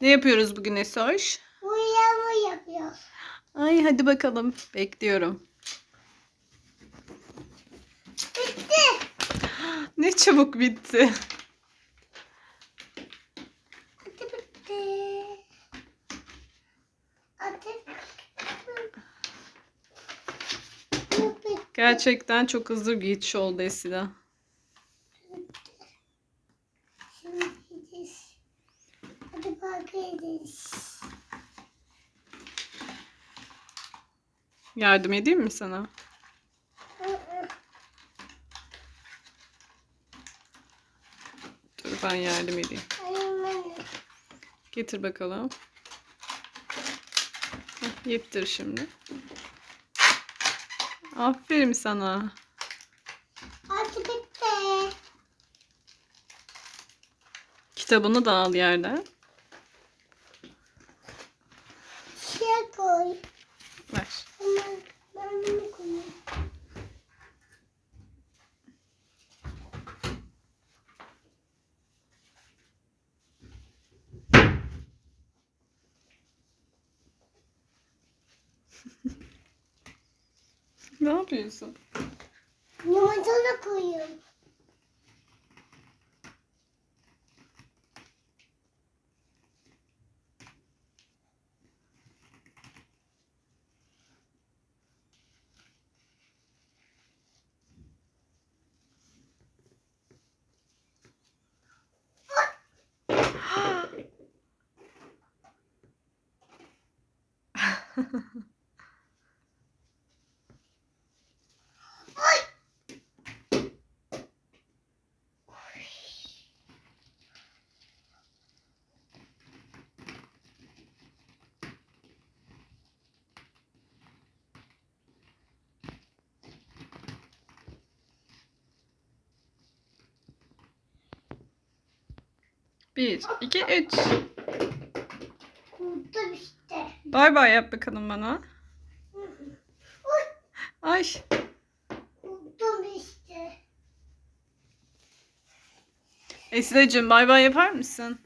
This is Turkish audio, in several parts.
Ne yapıyoruz bugün Esoş? Boyama yapıyor. Ay hadi bakalım. Bekliyorum. Bitti. Ne çabuk bitti. Bitti bitti. Atıp. Bitti. Gerçekten çok hızlı bir geçiş oldu Esila. Şimdi gideceğiz. Gideceğiz. Yardım edeyim mi sana? Dur ben yardım edeyim. Getir bakalım. Heh, Yettir şimdi. Aferin sana. Kitabını da al yerden. Não Mas. não yapıyorsun? com ele Bir, iki, üç. Kurtum işte. Bay bay yap bakalım bana. Ay. kurtum işte. Esilacığım bay bay yapar mısın?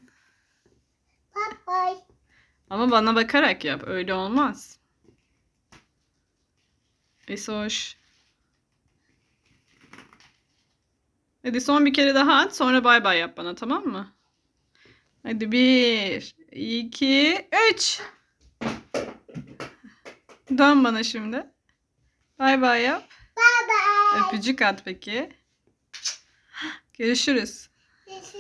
Bye bye. Ama bana bakarak yap. Öyle olmaz. Esoş. Hadi son bir kere daha at. Sonra bay bay yap bana tamam mı? Hadi bir, iki, üç. Dön bana şimdi. Bay bay yap. Bye bye. Öpücük at peki. Görüşürüz. İs